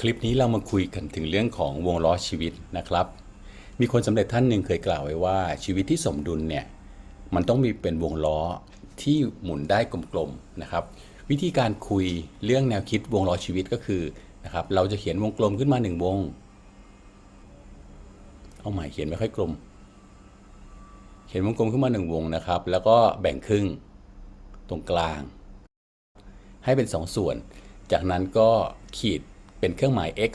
คลิปนี้เรามาคุยกันถึงเรื่องของวงล้อชีวิตนะครับ มีคนสำเร็จท่านหนึ่งเคยกล่าวไว้ว่าชีวิตที่สมดุลเนี่ยมันต้องมีเป็นวงล้อที่หมุนได้กลมๆนะครับ วิธีการคุยเรื่องแนวคิดวงล้อชีวิตก็คือนะครับเราจะเขียนวงกลมขึ้นมาหนึ่งวง เอาใหม่เขียนไม่ค่อยกลม เขียนวงกลมขึ้นมาหนึ่งวงนะครับ แล้วก็แบ่งครึ่งตรงกลาง ให้เป็น 2ส่วน จากนั้นก็ขีด เป็นเครื่องหมาย x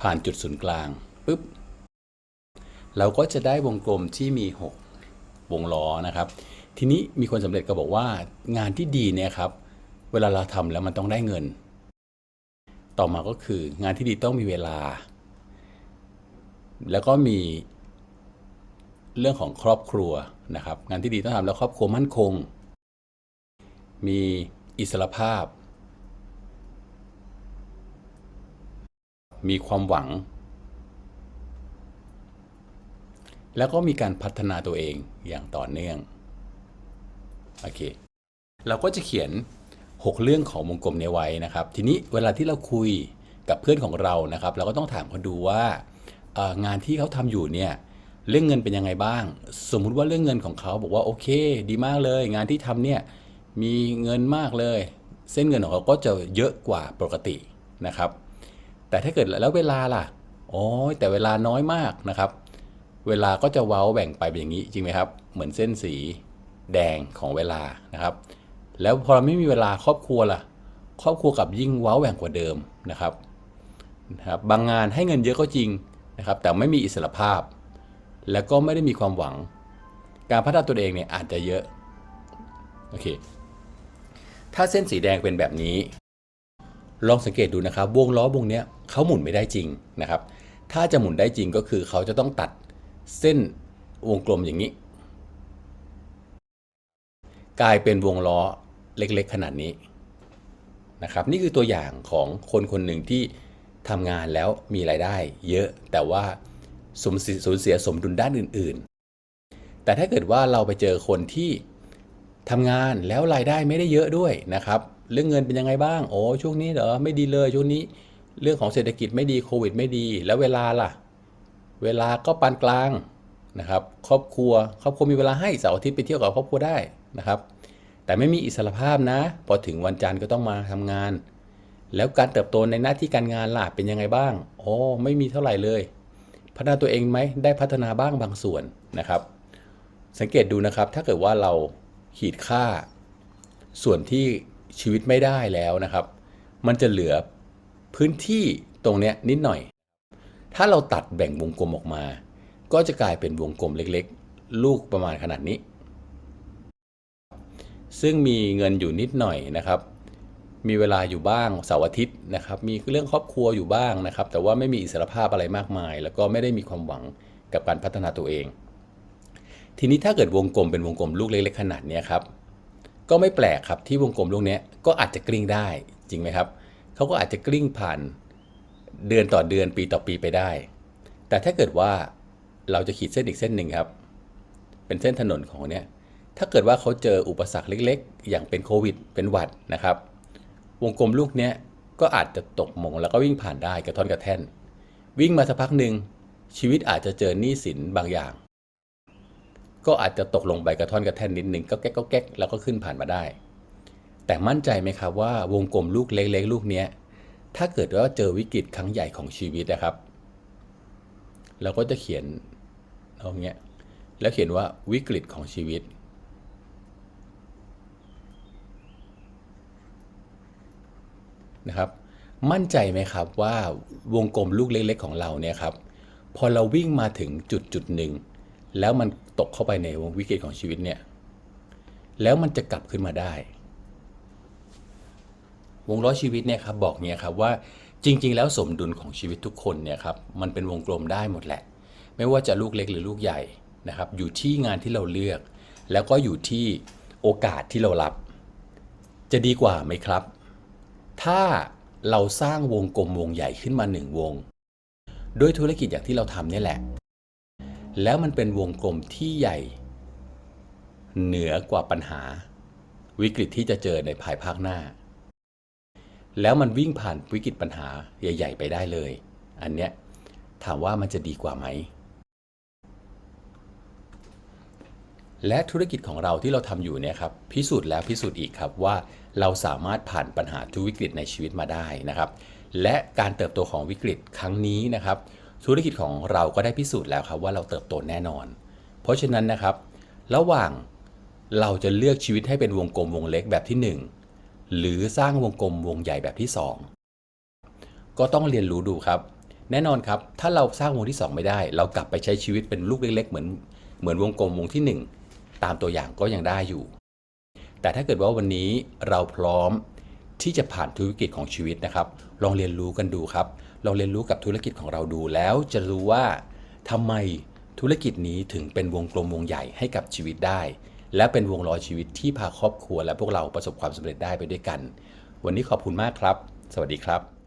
ผ่านจุดศูนย์กลางปุ๊บเราก็จะได้วงกลมที่มี 6 วงล้อนะครับ ทีนี้มีคนสำเร็จก็บอกว่างานที่ดีเนี่ยครับ เวลาเราทำแล้วมันต้องได้เงิน ต่อมาก็คืองานที่ดีต้องมีเวลา แล้วก็มีเรื่องของครอบครัวนะครับ งานที่ดีต้องทำแล้วครอบครัวมั่นคง มีอิสรภาพ มีความหวัง แล้วก็มีการพัฒนาตัวเองอย่างต่อเนื่อง โอเค เราก็จะเขียน 6 เรื่องของวงกลมนี้ไว้นะครับ ทีนี้เวลาที่เราคุยกับเพื่อนของเรานะครับ เราก็ต้องถามเขาดูว่างานที่เขาทำอยู่เนี่ยเรื่องเงินเป็นยังไงบ้าง สมมุติว่าเรื่องเงินของเขาบอกว่าโอเค ดีมากเลย งานที่ทำเนี่ยมีเงินมากเลย เส้นเงินของเขาก็จะเยอะกว่าปกตินะครับ แต่ถ้าเกิดแล้วเวลาล่ะโอ้ยแต่เวลาน้อยมากนะครับ เวลาก็จะเว้าแบ่งไปเป็นอย่างนี้จริงไหมครับ เหมือนเส้นสีแดงของเวลานะครับ แล้วพอเราไม่มีเวลาครอบครัวล่ะ ครอบครัวกับยิ่งเว้าแบ่งกว่าเดิมนะครับนะครับบางงานให้เงินเยอะก็จริงนะครับ แต่ไม่มีอิสระภาพ แล้วก็ไม่ได้มีความหวัง การพัฒนาตัวเองเนี่ยอาจจะเยอะโอเคถ้าเส้นสีแดงเป็นแบบนี้ ลองสังเกตดูนะครับ วงล้อวงเนี้ย เขาหมุนไม่ได้จริงนะครับ ถ้าจะหมุนได้จริงก็คือเขาจะต้องตัดเส้นวงกลมอย่างนี้ กลายเป็นวงล้อเล็กๆ ขนาดนี้นะครับ นี่คือตัวอย่างของคนคนหนึ่งที่ทำงานแล้วมีรายได้เยอะแต่ว่าสูญเสียสูญเสียสมดุลด้านอื่น ๆ แต่ถ้าเกิดว่าเราไปเจอคนที่ทำงานแล้วรายได้ไม่ได้เยอะด้วยนะครับ เรื่องเงินเป็นยังไงบ้าง โอ้ช่วงนี้เหรอ ไม่ดีเลยช่วงนี้ เรื่องของเศรษฐกิจไม่ดีโควิดไม่ดี แล้วเวลาล่ะ เวลาก็ปานกลางนะครับครอบครัวครอบครัวมีเวลาให้เสาร์อาทิตย์ไปเที่ยวกับครอบครัวได้นะครับ แต่ไม่มีอิสรภาพนะ พอถึงวันจันทร์ก็ต้องมาทำงาน แล้วการเติบโตในหน้าที่การงานล่ะเป็นยังไงบ้างโอ้ไม่มีเท่าไหร่เลย พัฒนาตัวเองไหมได้พัฒนาบ้างบางส่วนนะครับ สังเกตดูนะครับถ้าเกิดว่าเราขีดค่า ส่วนที่ชีวิตไม่ได้แล้วนะครับ มันจะเหลือ พื้นที่ตรงเนี้ยนิดหน่อย ถ้าเราตัดแบ่งวงกลมออกมา ก็จะกลายเป็นวงกลมเล็กๆ ลูกประมาณขนาดนี้ ซึ่งมีเงินอยู่นิดหน่อยนะครับ มีเวลาอยู่บ้างเสาร์อาทิตย์นะครับ มีเรื่องครอบครัวอยู่บ้างนะครับ แต่ว่าไม่มีอิสรภาพอะไรมากมาย แล้วก็ไม่ได้มีความหวังกับการพัฒนาตัวเอง ทีนี้ถ้าเกิดวงกลมเป็นวงกลมลูกเล็ก ๆ ขนาดนี้ครับ ก็ไม่แปลกครับที่วงกลมลูกนี้ก็อาจจะกลิ้งได้จริงไหมครับ เขาก็อาจจะกลิ้งผ่านเดือนต่อเดือนปีต่อปีไปได้ แต่ถ้าเกิดว่าเราจะขีดเส้นอีกเส้นหนึ่งครับ เป็นเส้นถนนของเนี้ยถ้าเกิดว่าเขาเจออุปสรรคเล็กๆ อย่างเป็นโควิด เป็นหวัดนะครับ วงกลมลูกเนี้ยก็อาจจะตกหมงแล้วก็วิ่งผ่านได้กระท่อนกระแท่น วิ่งมาสักพักหนึ่งชีวิตอาจจะเจอหนี้สินบางอย่าง ก็อาจจะตกลงไปกระท่อนกระแท่นนิดหนึ่งก็แก๊กก็แก๊กแล้วก็ขึ้นผ่านมาได้ แต่มั่นใจไหมครับว่าวงกลมลูกเล็กๆ ลูกนี้ถ้าเกิดว่าเจอวิกฤตครั้งใหญ่ของชีวิตนะครับ เราก็จะเขียนเอาเงี้ยแล้วเขียนว่าวิกฤตของชีวิต นะครับ มั่นใจไหมครับว่าวงกลมลูกเล็ก ๆ ของเราเนี่ยครับ พอเราวิ่งมาถึงจุดจุดหนึ่งแล้วมันตกเข้าไปในวงวิกฤตของชีวิตเนี่ย แล้วมันจะกลับขึ้นมาได้ วงล้อชีวิตเนี่ยครับบอกเนี่ยครับว่าจริง ๆ แล้วสมดุลของชีวิตทุกคนเนี่ยครับมันเป็นวงกลมได้หมดแหละ ไม่ว่าจะลูกเล็กหรือลูกใหญ่นะครับอยู่ที่งานที่เราเลือก แล้วก็อยู่ที่โอกาสที่เรารับ จะดีกว่าไหมครับ ถ้าเราสร้างวงกลมวงใหญ่ขึ้นมาหนึ่งวง ด้วยธุรกิจอย่างที่เราทำนี่แหละ แล้วมันเป็นวงกลมที่ใหญ่ เหนือกว่าปัญหา วิกฤตที่จะเจอในภายภาคหน้า แล้วมันวิ่งผ่านวิกฤตปัญหาใหญ่ ๆ ไปได้เลย อันเนี้ยถามว่ามันจะดีกว่าไหม และธุรกิจของเราที่เราทำอยู่เนี่ยครับพิสูจน์แล้วพิสูจน์อีกครับว่าเราสามารถผ่านปัญหาทุกวิกฤตในชีวิตมาได้นะครับ และการเติบโตของวิกฤตครั้งนี้นะครับ ธุรกิจของเราก็ได้พิสูจน์แล้วครับว่าเราเติบโตแน่นอน เพราะฉะนั้นนะครับ ระหว่างเราจะเลือกชีวิตให้เป็นวงกลมวงเล็กแบบที่ 1 หรือสร้างวงกลมวงใหญ่แบบที่ 2 ก็ต้องเรียนรู้ดูครับ แน่นอนครับ ถ้าเราสร้างวงที่ 2 ไม่ได้ เรากลับไปใช้ชีวิตเป็นลูกเล็ก ๆ เหมือนเหมือนวงกลมวงที่ 1 ตามตัวอย่างก็ยังได้อยู่ แต่ถ้าเกิดว่าวันนี้เราพร้อมที่จะผ่านธุรกิจของชีวิตนะครับ ลองเรียนรู้กันดูครับ ลองเรียนรู้กับธุรกิจของเราดูแล้วจะรู้ว่าทำไมธุรกิจนี้ถึงเป็นวงกลมวงใหญ่ให้กับชีวิตได้ และเป็นวงล้อชีวิตที่พาครอบครัวและพวกเราประสบความสำเร็จได้ไปด้วยกัน วันนี้ขอบคุณมากครับ สวัสดีครับ